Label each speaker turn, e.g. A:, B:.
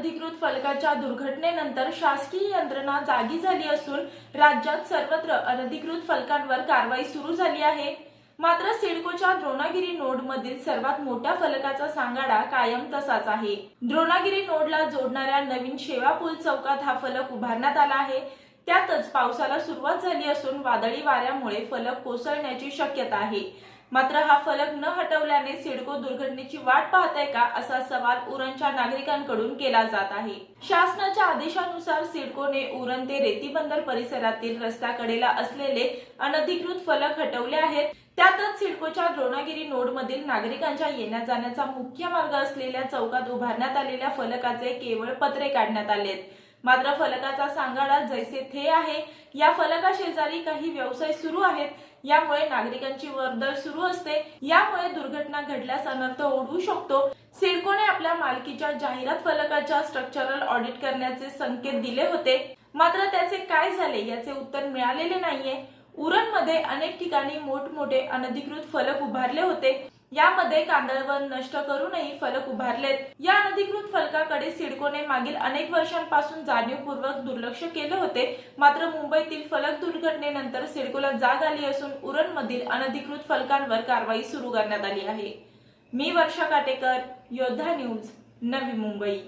A: अनधिकृत फलकाच्या दुर्घटनेनंतर शासकीय यंत्रणा जागी झाली असून राज्यात सर्वत्र अनधिकृत फलकांवर कारवाई सुरू झाली आहे. मात्र सिडकोच्या द्रोणागिरी नोड मधील सर्वात मोठ्या फलकाचा सांगाडा कायम तसाच आहे. द्रोणागिरी नोडला जोडणाऱ्या नवीन शेवा पूल चौकात हा फलक उभारण्यात आला आहे. त्यातच पावसाला सुरुवात झाली असून वादळी वाऱ्यामुळे फलक कोसळण्याची शक्यता आहे. मात्र हा फलक न हटवल्याने सिडको दुर्घटनेची वाट पाहताय का असा सवाल उरणच्या नागरिकांकडून केला जात आहे. शासनाच्या आदेशानुसार सिडकोने उरण ते रेतीबंदर परिसरातील रस्त्याकडेला असलेले अनधिकृत फलक हटवले आहेत. त्यातच सिडकोच्या द्रोणागिरी नोडमधील नागरिकांच्या येण्या जाण्याचा मुख्य मार्ग असलेल्या चौकात उभारण्यात आलेल्या फलकाचे केवळ पत्रे काढण्यात आलेत. मात्र फलकाचा सांगाडा जैसे थे आहे. या फलका शेजारी काही व्यवसाय सुरू आहेत. यामुळे नागरिकांची वर्दळ सुरू असते. यामुळे दुर्घटना घडल्यास अनर्थ ओढवू शकतो. सिडकोने आपल्या मालकीच्या जाहिरात फलकाच्या स्ट्रक्चरल ऑडिट करण्याचे संकेत दिले होते. मात्र त्याचे काय झाले याचे उत्तर मिळालेले नाहीये. उरणमध्ये अनेक ठिकाणी मोठमोठे अनधिकृत फलक उभारले होते. यामध्ये कांदळवन नष्ट करूनही फलक उभारलेत. या अनधिकृत फलकाकडे सिडकोने मागील अनेक वर्षांपासून जाणीवपूर्वक दुर्लक्ष केले होते. मात्र मुंबईतील फलक दुर्घटनेनंतर सिडकोला जाग आली असून उरणमधील अनधिकृत फलकांवर कारवाई सुरू करण्यात आली आहे. मी वर्षा काटेकर योद्धा न्यूज नवी मुंबई.